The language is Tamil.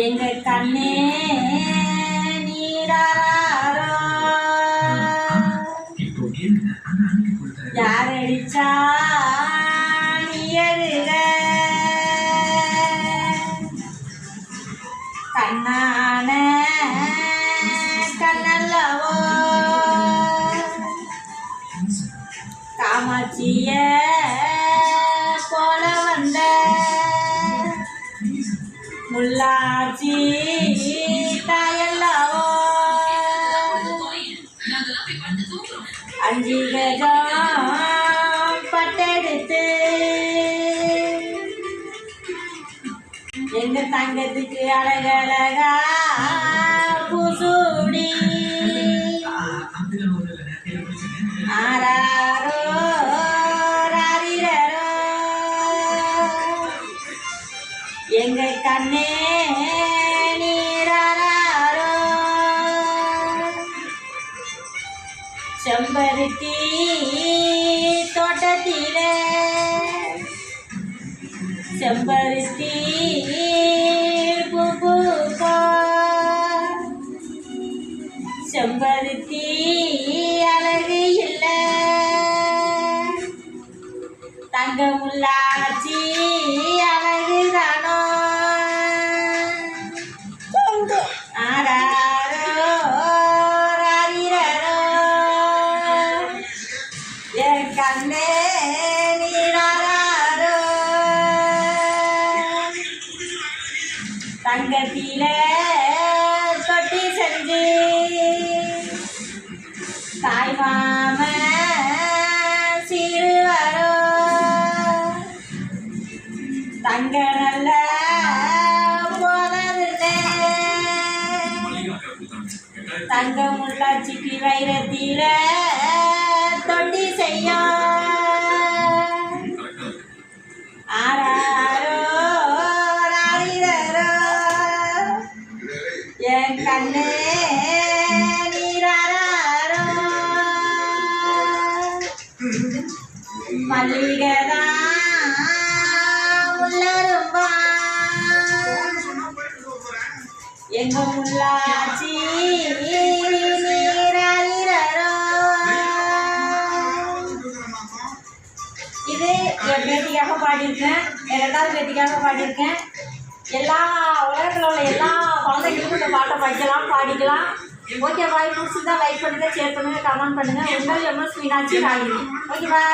எங்க கண்ணே நீராரோ யார் அடிச்சா காமாட்சிய போல வந்த முல்லாச்சி தாயல்லவோ அஞ்சு கஜம் பட்டெடுத்து எங்க தங்கத்துக்கு அழகழகா பூசூடி ஆராரோ எங்கள் கண்ணே நீராரோ. செம்பருத்தி தோட்டத்திலே. செம்பருத்தி செம்பருத்தி அழகு இல்லை. தங்கமுள்ளாச்சி அழகு தங்கம் உள்ளாச்சிக்கு வைரத்தில தொட்டி செய்ய. ஆராரோ ராரிரரோ என் கண்ணே நீராரோ மல்லிகைதான் எங்க முள்ளாச்சி நீராரிரரோ இது என் பேத்திக்காக பாடியிருக்கேன். என் ரெண்டாவது பேத்திக்காக பாடியிருக்கேன். எல்லா உலகத்தில் உள்ள எல்லா குழந்தைங்களுக்கும் இந்த பாட்டை படிக்கலாம் பாடிக்கலாம். ஓகே பாய் பிடிச்சிருந்தா லைக் பண்ணுங்கள் ஷேர் பண்ணுங்கள் கமெண்ட் பண்ணுங்கள் உங்கள் MS Meenakshi Ragini okay bye